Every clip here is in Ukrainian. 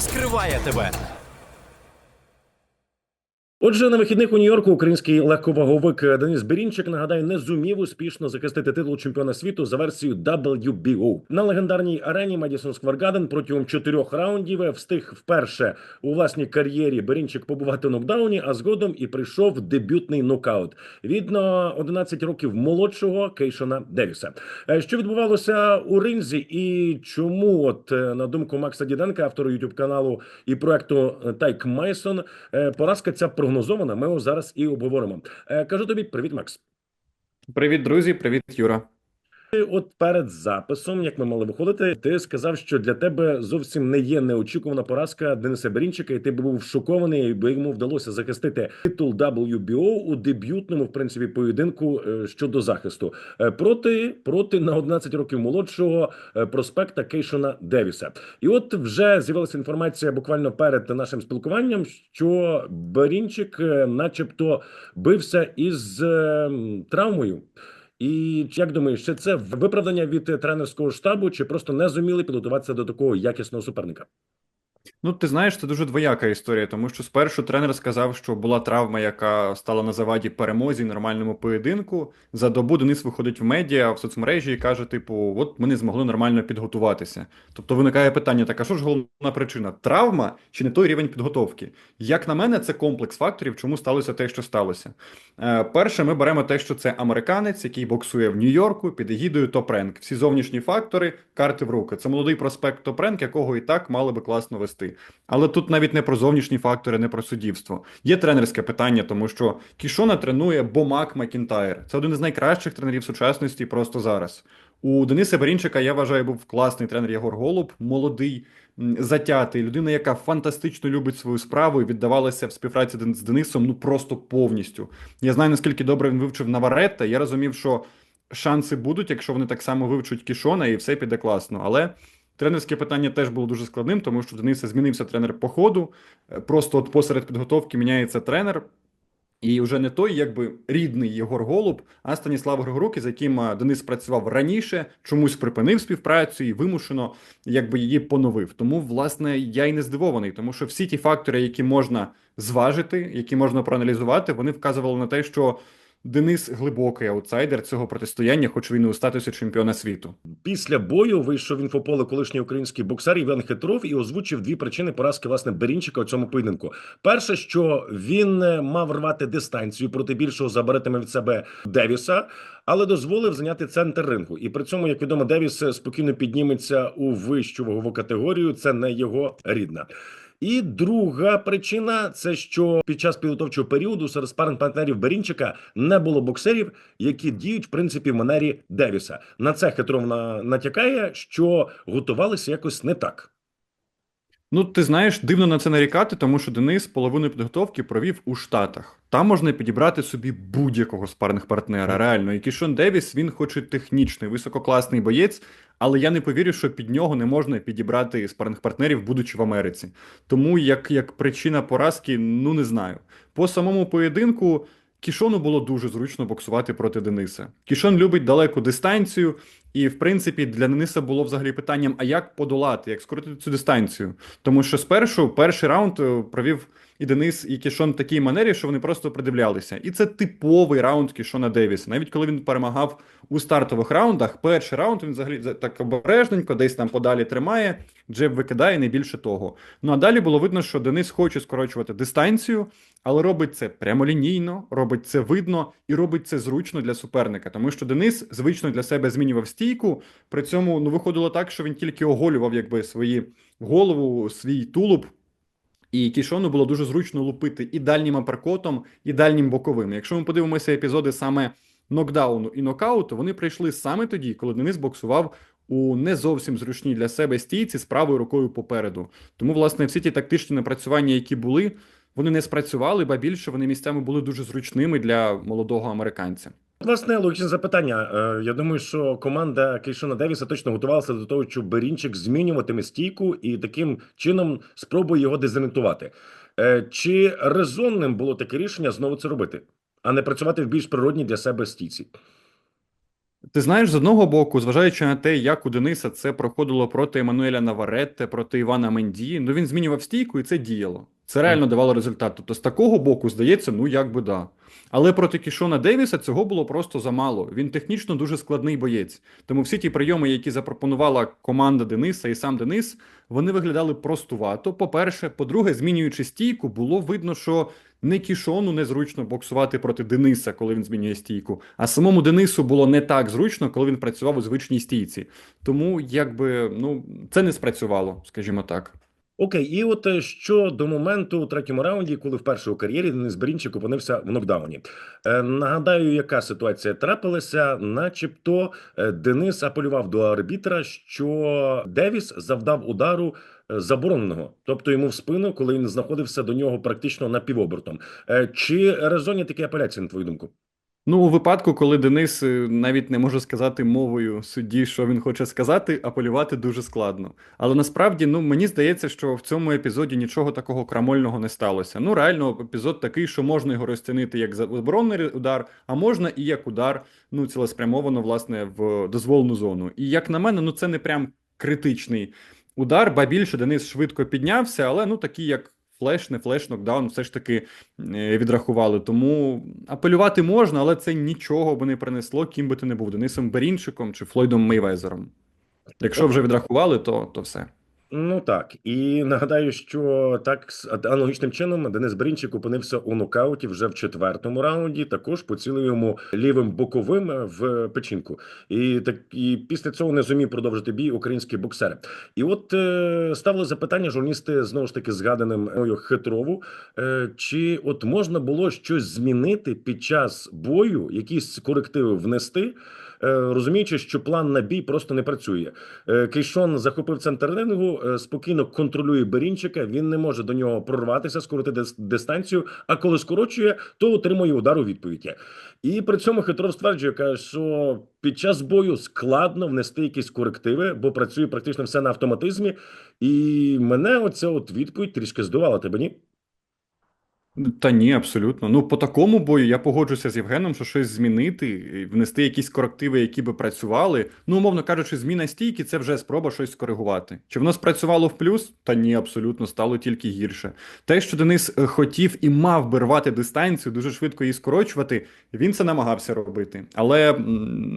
розкриває тебе. Отже, на вихідних у Нью-Йорку український легковаговик Денис Берінчик нагадаю не зумів успішно захистити титул чемпіона світу за версією WBO. на легендарній арені Square Garden протягом чотирьох раундів встиг вперше у власній кар'єрі Берінчик побувати в нокдауні, а згодом і прийшов дебютний нокаут від на 11 років молодшого Кейшона Девіса. Е, Що відбувалося у ринзі, і чому, от е, на думку Макса Діденка, автора youtube каналу і проекту Тайк Майсон, е, поразка ця прогнозована. Ми його зараз і обговоримо. Е, Кажу тобі, привіт, Макс. Привіт, друзі, привіт, Юра. От перед записом, як ми мали виходити, ти сказав, що для тебе зовсім не є неочікувана поразка Дениса Берінчика, і ти був шокований, бо йому вдалося захистити титул WBO у дебютному, в принципі, поєдинку е, щодо захисту Е, проти проти на 11 років молодшого е, проспекта Кейшона Девіса. І от вже з'явилася інформація буквально перед нашим спілкуванням, що Берінчик, начебто, бився із е, травмою. І як думаєш, чи це виправдання від тренерського штабу, чи просто не зуміли підготуватися до такого якісного суперника? Ну, ти знаєш, це дуже двояка історія, тому що спершу тренер сказав, що була травма, яка стала на заваді перемозі нормальному поєдинку. За добу Денис виходить в медіа в соцмережі і каже: типу, от ми не змогли нормально підготуватися. Тобто виникає питання: так, а що ж головна причина? Травма чи не той рівень підготовки? Як на мене, це комплекс факторів, чому сталося те, що сталося. Е, перше, ми беремо те, що це американець, який боксує в Нью-Йорку під егідою Топренк. Всі зовнішні фактори, карти в руки. Це молодий проспект Топренк, якого і так мали би класно вести. Але тут навіть не про зовнішні фактори, не про суддівство. Є тренерське питання, тому що Кішона тренує Бомак Макінтайр. Це один із найкращих тренерів сучасності просто зараз. У Дениса Берінчика, я вважаю, був класний тренер Єгор Голуб, молодий, затятий, людина, яка фантастично любить свою справу і віддавалася в співпраці з Денисом ну просто повністю. Я знаю, наскільки добре він вивчив Наваретта. Я розумів, що шанси будуть, якщо вони так само вивчуть Кішона, і все піде класно. Але тренерське питання теж було дуже складним, тому що Дениса змінився тренер по ходу. Е, Просто от посеред підготовки міняється тренер. І вже не той, якби рідний Єгор Голуб, а Станіслав Григорук, із яким Денис працював раніше, чомусь припинив співпрацю і вимушено якби її поновив. Тому, власне, я й не здивований, тому що всі ті фактори, які можна зважити, які можна проаналізувати, вони вказували на те, що Денис глибокий аутсайдер цього протистояння, хоч він і у статусі чемпіона світу. Після бою вийшов інфополе колишній український боксер Іван Хитров і озвучив дві причини поразки власне Берінчика у цьому поєдинку. Перше, що він е, мав рвати дистанцію проти більшого заберетиме від себе Девіса, але дозволив зайняти центр рингу. І при цьому, як відомо, Девіс е, спокійно підніметься у вищу вагову категорію. Це не його рідна. І друга причина це що під час підготовчого періоду серед спаринг партнерів Берінчика не було боксерів, які діють в принципі в манері Девіса. На це хитров на- натякає, що готувалися якось не так. Ну, ти знаєш, дивно на це нарікати, тому що Денис половину підготовки провів у Штатах. Там можна підібрати собі будь-якого спарних партнера. Реально, і Кішон Девіс, він хоч і технічний, висококласний боєць, але я не повірю, що під нього не можна підібрати спарних партнерів, будучи в Америці. Тому як, як причина поразки, ну не знаю. По самому поєдинку. Кішону було дуже зручно боксувати проти Дениса. Кішон любить далеку дистанцію, і в принципі для Дениса було взагалі питанням: а як подолати, як скоротити цю дистанцію? Тому що спершу перший раунд е, провів і Денис, і Кішон в такій манері, що вони просто придивлялися. І це типовий раунд Кішона Девіса. Навіть коли він перемагав у стартових раундах, перший раунд він взагалі за- так обережненько, десь там подалі тримає, джеб викидає, не більше того. Ну а далі було видно, що Денис хоче скорочувати дистанцію, але робить це прямолінійно, робить це видно і робить це зручно для суперника, тому що Денис звично для себе змінював стійку. При цьому ну виходило так, що він тільки оголював якби свої голову, свій тулуб. І Кішону було дуже зручно лупити і дальнім аперкотом, і дальнім боковим. Якщо ми подивимося епізоди саме нокдауну і нокауту, вони прийшли саме тоді, коли Денис боксував у не зовсім зручній для себе стійці з правою рукою попереду. Тому, власне, всі ті тактичні напрацювання, які були, вони не спрацювали, ба більше вони місцями були дуже зручними для молодого американця. Власне, логічне запитання. Е, Я думаю, що команда Кейшона Девіса точно готувалася до того, що Берінчик змінюватиме стійку і таким чином спробує його дезорієнтувати. Е, Чи резонним було таке рішення знову це робити, а не працювати в більш природній для себе стійці? Ти знаєш, з одного боку, зважаючи на те, як у Дениса це проходило проти Еммануеля Наваретте, проти Івана Менді, ну він змінював стійку і це діяло. Це реально давало результат. Тобто, з такого боку, здається, ну як би да. Але проти Кішона Девіса цього було просто замало. Він технічно дуже складний боєць. Тому всі ті прийоми, які запропонувала команда Дениса і сам Денис, вони виглядали простувато. По-перше, по-друге, змінюючи стійку, було видно, що не Кішону незручно боксувати проти Дениса, коли він змінює стійку. А самому Денису було не так зручно, коли він працював у звичній стійці. Тому якби ну це не спрацювало, скажімо так. Окей, і от е, що до моменту у третьому раунді, коли вперше у кар'єрі Денис Берінчик опинився в нокдауні. Е, нагадаю, яка ситуація трапилася, начебто е, Денис апелював до арбітра, що Девіс завдав удару е, забороненого, тобто йому в спину, коли він знаходився до нього практично напівобертом. Чи резонні такі апеляції, на твою думку? Ну, у випадку, коли Денис е, навіть не може сказати мовою судді, що він хоче сказати, апелювати дуже складно. Але насправді, ну мені здається, що в цьому епізоді нічого такого крамольного не сталося. Ну, реально, епізод такий, що можна його розцінити як заборонений удар, а можна і як удар, ну, цілеспрямовано, власне, в дозволену зону. І як на мене, ну це не прям критичний удар, ба більше Денис швидко піднявся, але ну такий як. Флеш, не флеш, нокдаун, все ж таки е, відрахували. Тому апелювати можна, але це нічого би не принесло, ким би ти не був Денисом Берінчиком чи Флойдом Мейвезером. Якщо вже відрахували, то, то все. Ну так і нагадаю, що так аналогічним чином Денис Брінчик опинився у нокауті вже в четвертому раунді. Також поцілив йому лівим боковим в печінку, і так і після цього не зумів продовжити бій українські боксери. І от е, ставили запитання журналісти знову ж таки згаданим мною хитрову. Е, чи от можна було щось змінити під час бою, якісь корективи внести? Е, Розуміючи, що план на бій просто не працює. Е, Кейшон захопив центр рингу, е, спокійно контролює Берінчика. Він не може до нього прорватися, скоротити дистанцію. А коли скорочує, то отримує удар у відповідь. І при цьому Хитров стверджує, каже, що під час бою складно внести якісь корективи, бо працює практично все на автоматизмі. І мене оця от відповідь трішки здивувала. Тебе ні? Та ні, абсолютно. Ну, по такому бою я погоджуся з Євгеном, що щось змінити, і внести якісь корективи, які би працювали. Ну, умовно кажучи, зміна стійки це вже спроба щось скоригувати. Чи воно спрацювало в плюс? Та ні, абсолютно стало тільки гірше. Те, що Денис е, хотів і мав би рвати дистанцію, дуже швидко її скорочувати, він це намагався робити. Але,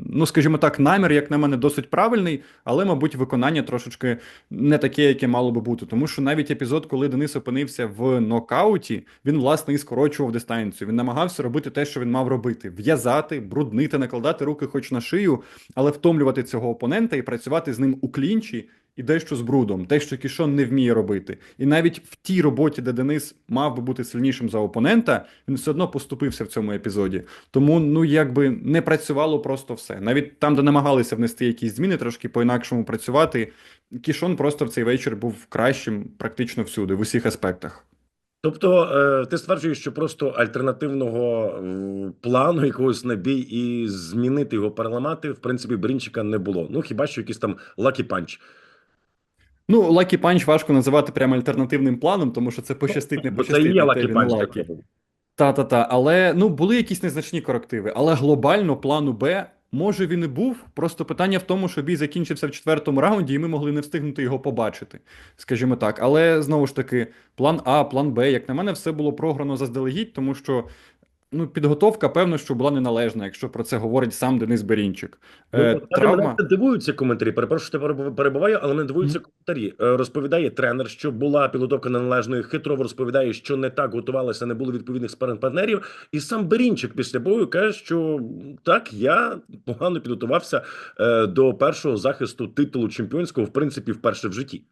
ну скажімо так, намір, як на мене, досить правильний, але, мабуть, виконання трошечки не таке, яке мало би бути. Тому що навіть епізод, коли Денис опинився в нокауті, він власне і скорочував дистанцію. Він намагався робити те, що він мав робити: в'язати, бруднити, накладати руки хоч на шию, але втомлювати цього опонента і працювати з ним у клінчі. І дещо з брудом, те, що Кішон не вміє робити. І навіть в тій роботі, де Денис мав би бути сильнішим за опонента, він все одно поступився в цьому епізоді. Тому, ну якби не працювало просто все. Навіть там, де намагалися внести якісь зміни, трошки по-інакшому працювати. Кішон просто в цей вечір був кращим практично всюди, в усіх аспектах. Тобто, е, ти стверджуєш, що просто альтернативного е, плану якогось на бій і змінити його переламати, в принципі, Брінчика не було. Ну хіба що якийсь там лакі панч. Ну, Lucky Punch важко називати прямо альтернативним планом, тому що це пощастить, не Бо це є лакі панч. Та-та-та, але ну були якісь незначні корективи. Але глобально плану Б, може він і був. Просто питання в тому, що бій закінчився в четвертому раунді, і ми могли не встигнути його побачити, скажімо так. Але знову ж таки, план А, план Б, як на мене, все було програно заздалегідь, тому що. Ну, підготовка, певно, що була неналежна, якщо про це говорить сам Денис Берінчик. Е, Ну, травма. Мене дивуються коментарі. Перепрошую, що перебуваю, але мене дивуються коментарі. Е, Розповідає тренер, що була підготовка неналежною. Хитрово розповідає, що не так готувалися, не було відповідних спаринг-партнерів. І сам Берінчик після бою каже, що так, я погано підготувався е, до першого захисту титулу чемпіонського, в принципі, вперше в житті.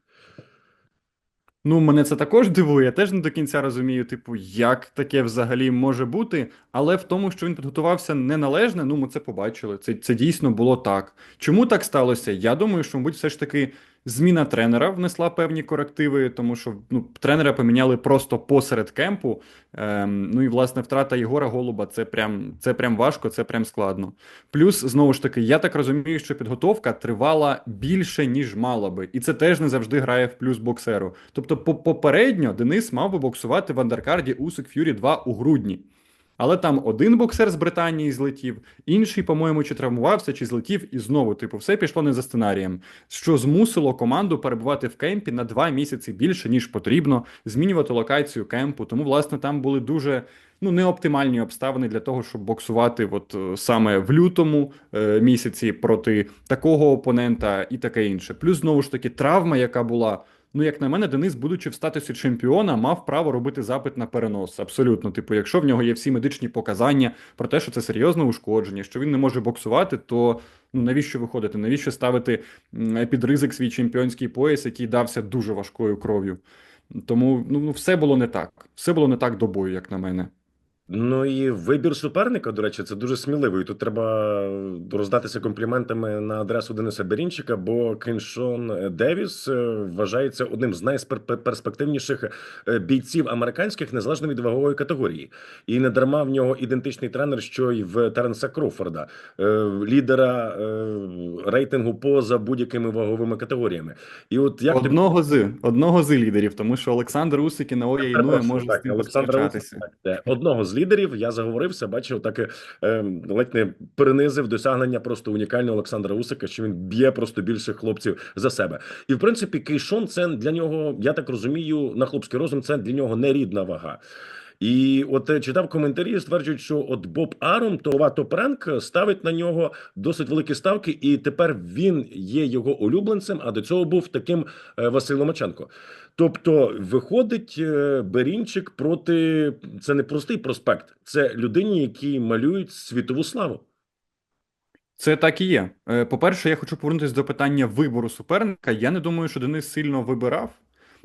Ну, мене це також дивує. Я теж не до кінця розумію, типу, як таке взагалі може бути. Але в тому, що він підготувався неналежне, ну ми це побачили. Це, це дійсно було так. Чому так сталося? Я думаю, що, мабуть, все ж таки зміна тренера внесла певні корективи, тому що ну, тренера поміняли просто посеред кемпу. Ем, ну і власне втрата Єгора Голуба це прям, це прям важко, це прям складно. Плюс, знову ж таки, я так розумію, що підготовка тривала більше, ніж мала би, і це теж не завжди грає в плюс боксеру. Тобто, попередньо Денис мав би боксувати в андеркарді Усик Ф'юрі 2 у грудні. Але там один боксер з Британії злетів, інший, по-моєму, чи травмувався, чи злетів, і знову, типу, все пішло не за сценарієм, що змусило команду перебувати в кемпі на два місяці більше, ніж потрібно, змінювати локацію кемпу. Тому, власне, там були дуже ну неоптимальні обставини для того, щоб боксувати, от е, саме в лютому е, місяці проти такого опонента і таке інше. Плюс знову ж таки травма, яка була. Ну, як на мене, Денис, будучи в статусі чемпіона, мав право робити запит на перенос. Абсолютно. Типу, якщо в нього є всі медичні показання про те, що це серйозне ушкодження, що він не може боксувати, то ну навіщо виходити? Навіщо ставити під ризик свій чемпіонський пояс, який дався дуже важкою кров'ю? Тому ну, ну, все було не так. Все було не так до бою, як на мене. Ну і вибір суперника, до речі, це дуже сміливий. Тут треба роздатися компліментами на адресу Дениса Берінчика, бо Кеншон Девіс е, вважається одним з найперспективніших е, бійців американських незалежно від вагової категорії. І не дарма в нього ідентичний тренер, що й в Теренса Кроуфорда, е, лідера е, рейтингу поза будь-якими ваговими категоріями. І от як тобі- Одного з одного з лідерів, тому що Олександр Усик і Наоя Інуя з так, Олександр. Усик, так, е, одного з лідерів. Я заговорився, бачив, так е, ледь не принизив досягнення просто унікального Олександра Усика, що він б'є просто більше хлопців за себе. І в принципі, Кейшон це для нього, я так розумію, на хлопський розум це для нього не рідна вага. І от е, читав коментарі, стверджують, що от Боб Арон, то Топренк ставить на нього досить великі ставки, і тепер він є його улюбленцем. А до цього був таким е, Василь Ломаченко. Тобто, виходить е, Берінчик проти це не простий проспект, це людині, які малюють світову славу. Це так і є. Е, По-перше, я хочу повернутися до питання вибору суперника. Я не думаю, що Денис сильно вибирав.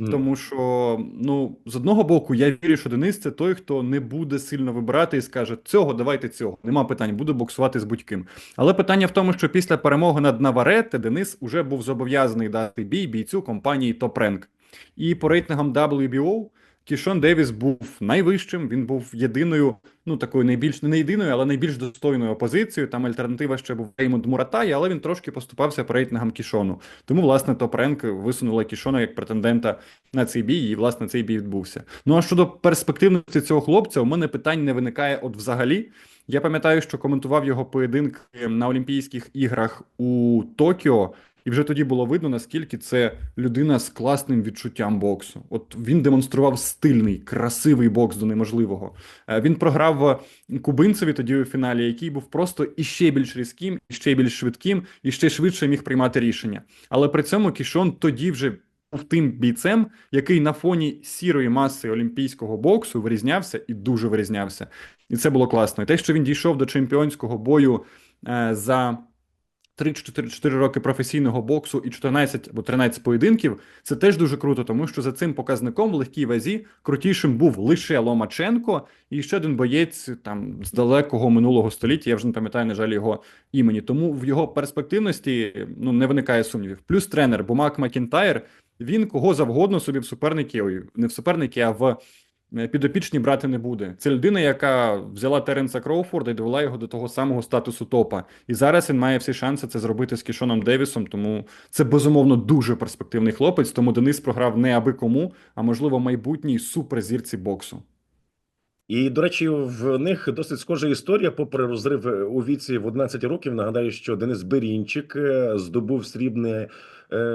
М. Тому що, ну, з одного боку, я вірю, що Денис це той, хто не буде сильно вибирати і скаже: цього, давайте цього. Нема питань, буду боксувати з будь-ким. Але питання в тому, що після перемоги над Наварете Денис уже був зобов'язаний дати бій бійцю компанії Топренк. І по рейтингам WBO Кішон Девіс був найвищим. Він був єдиною, ну такою найбільш не єдиною, але найбільш достойною опозицією. Там альтернатива ще був Реймонд Муратай, але він трошки поступався по рейтингам Кішону. Тому, власне, Топренк висунула Кішона як претендента на цей бій, і власне цей бій відбувся. Ну а щодо перспективності цього хлопця, у мене питань не виникає от взагалі. Я пам'ятаю, що коментував його поєдинки на Олімпійських іграх у Токіо. І вже тоді було видно, наскільки це людина з класним відчуттям боксу. От він демонстрував стильний, красивий бокс до неможливого. Е, Він програв кубинцеві тоді у фіналі, який був просто іще більш різким, іще більш швидким, і ще швидше міг приймати рішення. Але при цьому Кішон тоді вже був тим бійцем, який на фоні сірої маси олімпійського боксу вирізнявся і дуже вирізнявся. І це було класно. І те, що він дійшов до чемпіонського бою е, за. 3-4 роки професійного боксу і 14 або 13 поєдинків, це теж дуже круто, тому що за цим показником в легкій вазі крутішим був лише Ломаченко і ще один боєць там з далекого минулого століття. Я вже не пам'ятаю, на жаль, його імені. Тому в його перспективності ну не виникає сумнівів. Плюс тренер Бумак Макінтайр. Він кого завгодно собі в суперники, ой, не в суперники, а в підопічні брати не буде. Це людина, яка взяла Теренса Кроуфорда і довела його до того самого статусу топа. І зараз він має всі шанси це зробити з Кішоном Девісом. Тому це безумовно дуже перспективний хлопець. Тому Денис програв не аби кому, а можливо майбутній суперзірці боксу. І, до речі, в них досить схожа історія, попри розрив е, у віці в 11 років. Нагадаю, що Денис Берінчик е, здобув срібне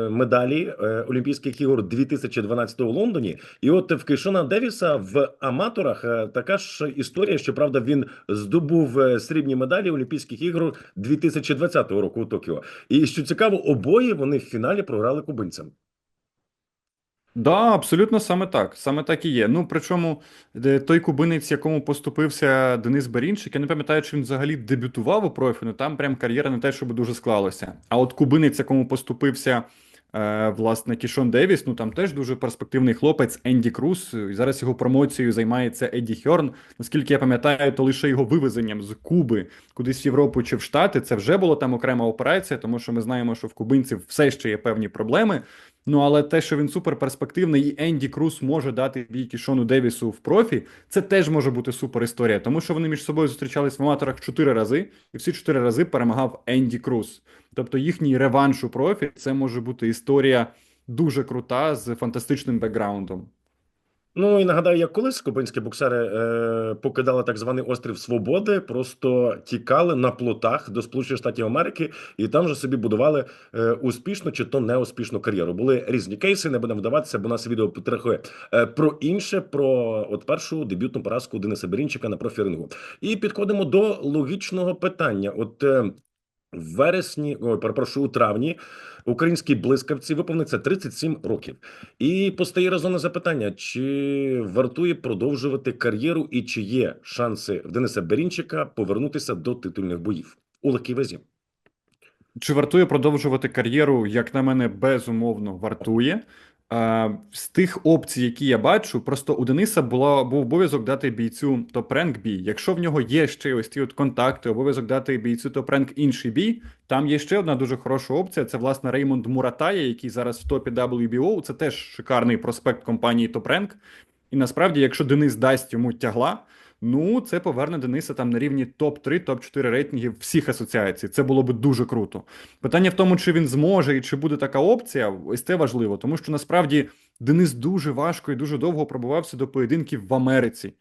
медалі е, Олімпійських ігор 2012 у Лондоні. І от в Кейшона Девіса в аматорах така ж історія. Щоправда, він здобув срібні медалі Олімпійських ігор 2020 року у Токіо. І що цікаво, обоє вони в фіналі програли кубинцям. Да, абсолютно саме так. Саме так і є. Ну, причому де той кубинець, якому поступився Денис Берінчик, я не пам'ятаю, чи він взагалі дебютував у профі, ну там прям кар'єра не те, щоб дуже склалася. А от кубинець, якому поступився е, власне Кішон Девіс, ну там теж дуже перспективний хлопець Енді Круз. І зараз його промоцією займається Едді Хьорн. Наскільки я пам'ятаю, то лише його вивезенням з Куби кудись в Європу чи в Штати. Це вже була там окрема операція, тому що ми знаємо, що в кубинців все ще є певні проблеми. Ну, але те, що він суперперспективний, і Енді Круз може дати бій Кішону Девісу в профі, це теж може бути супер історія, тому що вони між собою зустрічались в аматорах чотири рази, і всі чотири рази перемагав Енді Круз. Тобто їхній реванш у профі це може бути історія дуже крута з фантастичним бекграундом. Ну і нагадаю, як колись кубинські боксери е, покидали так званий острів Свободи, просто тікали на плотах до Сполучених Штатів Америки і там же собі будували е, успішну чи то неуспішну кар'єру. Були різні кейси, не будемо вдаватися, бо нас відео потрохує е, про інше, про от першу дебютну поразку Дениса Берінчика на профірингу. І підходимо до логічного питання. От е, в вересні, ой, перепрошую, у травні українській блискавці виповниться 37 років. І постає резонне запитання: чи вартує продовжувати кар'єру, і чи є шанси Дениса Берінчика повернутися до титульних боїв у легкій вазі? Чи вартує продовжувати кар'єру, як на мене, безумовно вартує. З тих опцій, які я бачу, просто у Дениса було, був обов'язок дати бійцю топ-ренк бій. Якщо в нього є ще ось ті от контакти, обов'язок дати бійцю топ-ренк інший бій, там є ще одна дуже хороша опція. Це власне Реймонд Муратая, який зараз в топі WBO. Це теж шикарний проспект компанії топ-ренк. І насправді, якщо Денис дасть йому тягла, ну це поверне Дениса там на рівні топ-3, топ-4 рейтингів всіх асоціацій. Це було би дуже круто. Питання в тому, чи він зможе і чи буде така опція, ось це важливо, тому що насправді Денис дуже важко і дуже довго пробувався до поєдинків в Америці.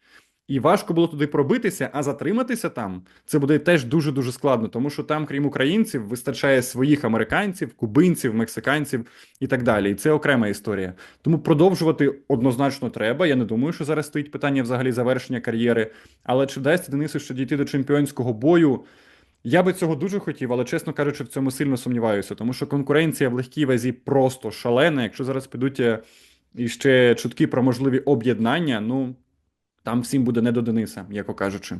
І важко було туди пробитися, а затриматися там це буде теж дуже дуже складно, тому що там, крім українців, вистачає своїх американців, кубинців, мексиканців і так далі. І це окрема історія. Тому продовжувати однозначно треба. Я не думаю, що зараз стоїть питання взагалі завершення кар'єри. Але чи дасть Денису ще дійти до чемпіонського бою? Я би цього дуже хотів, але чесно кажучи, в цьому сильно сумніваюся, тому що конкуренція в легкій вазі просто шалена. Якщо зараз підуть е, іще чутки про можливі об'єднання, ну там всім буде не до Дениса, яко кажучи.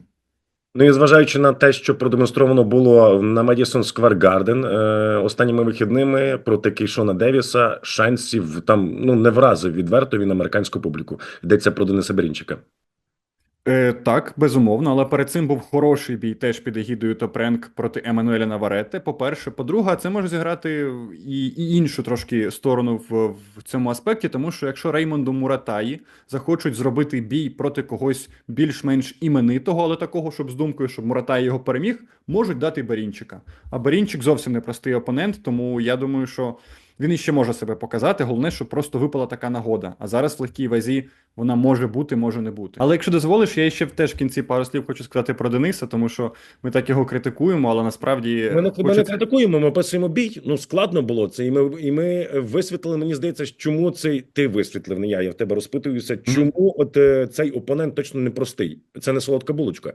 Ну і зважаючи на те, що продемонстровано було на Square Garden е, останніми вихідними проти Кейшона Девіса, шансів там ну не вразив відверто він американську публіку. Йдеться про Дениса Берінчика. Е, так, безумовно, але перед цим був хороший бій теж під егідою Топренк проти Еммануеля Наварети. По-перше, по-друге, це може зіграти і, і іншу трошки сторону в, в цьому аспекті, тому що якщо Реймонду Муратаї захочуть зробити бій проти когось більш-менш іменитого, але такого, щоб з думкою, щоб Муратаї його переміг, можуть дати Барінчика. А Барінчик зовсім не простий опонент, тому я думаю, що він іще може себе показати. Головне, щоб просто випала така нагода. А зараз в легкій вазі вона може бути, може не бути. Але якщо дозволиш, я ще теж в кінці пару слів хочу сказати про Дениса, тому що ми так його критикуємо, але насправді Ми не, ми не критикуємо, ми описуємо бій. Ну складно було це, і ми і ми висвітлили. Мені здається, чому цей ти висвітлив, не я. Я в тебе розпитуюся. Чому от е, цей опонент точно не простий? Це не солодка булочка.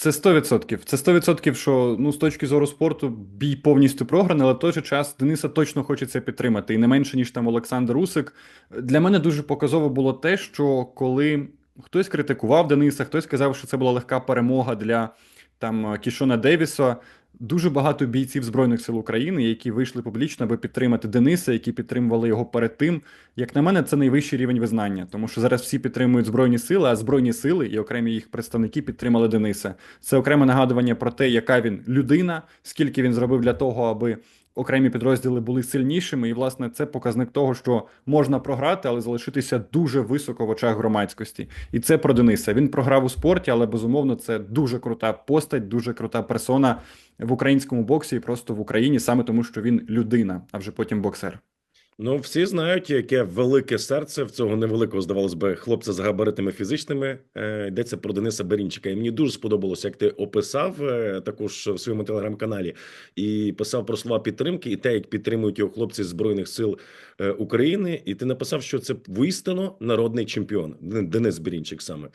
Це 100%. Це 100%, що ну з точки зору спорту бій повністю програний, але в той же час Дениса точно хочеться підтримати. І не менше, ніж там Олександр Усик. Для мене дуже показово було те, що коли хтось критикував Дениса, хтось сказав, що це була легка перемога для там Кішона Девіса. Дуже багато бійців Збройних сил України, які вийшли публічно, аби підтримати Дениса, які підтримували його перед тим. Як на мене, це найвищий рівень визнання, тому що зараз всі підтримують збройні сили, а збройні сили і окремі їх представники підтримали Дениса. Це окреме нагадування про те, яка він людина, скільки він зробив для того, аби окремі підрозділи були сильнішими. І власне це показник того, що можна програти, але залишитися дуже високо в очах громадськості. І це про Дениса. Він програв у спорті, але безумовно це дуже крута постать, дуже крута персона в українському боксі і просто в Україні, саме тому, що він людина, а вже потім боксер. Ну, всі знають, яке велике серце в цього невеликого, здавалось би, хлопця з габаритами фізичними. Е, йдеться про Дениса Берінчика. І мені дуже сподобалося, як ти описав е, також в своєму телеграм-каналі і писав про слова підтримки, і те, як підтримують його хлопці збройних сил е, України. І ти написав, що це воістину народний чемпіон Денис Берінчик саме.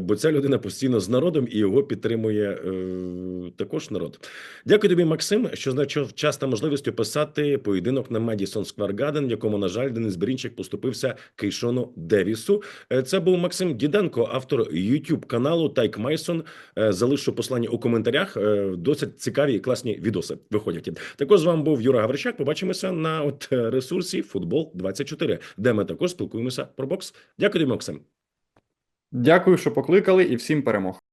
Бо ця людина постійно з народом і його підтримує також народ. Дякую тобі, Максим, що знайшов час та можливість описати поєдинок на Madison Square Garden, в якому, на жаль, Денис Берінчик поступився Кейшону Девісу. Е, Це був Максим Діденко, автор YouTube каналу Тайк Майсон. Е, Залишу послання у коментарях. Е, Досить цікаві і класні відоси виходять. Також з вами був Юра Гаврищак. Побачимося на от ресурсі Футбол 24 де ми також спілкуємося про бокс. Дякую Максим. Дякую, що покликали, і всім перемог.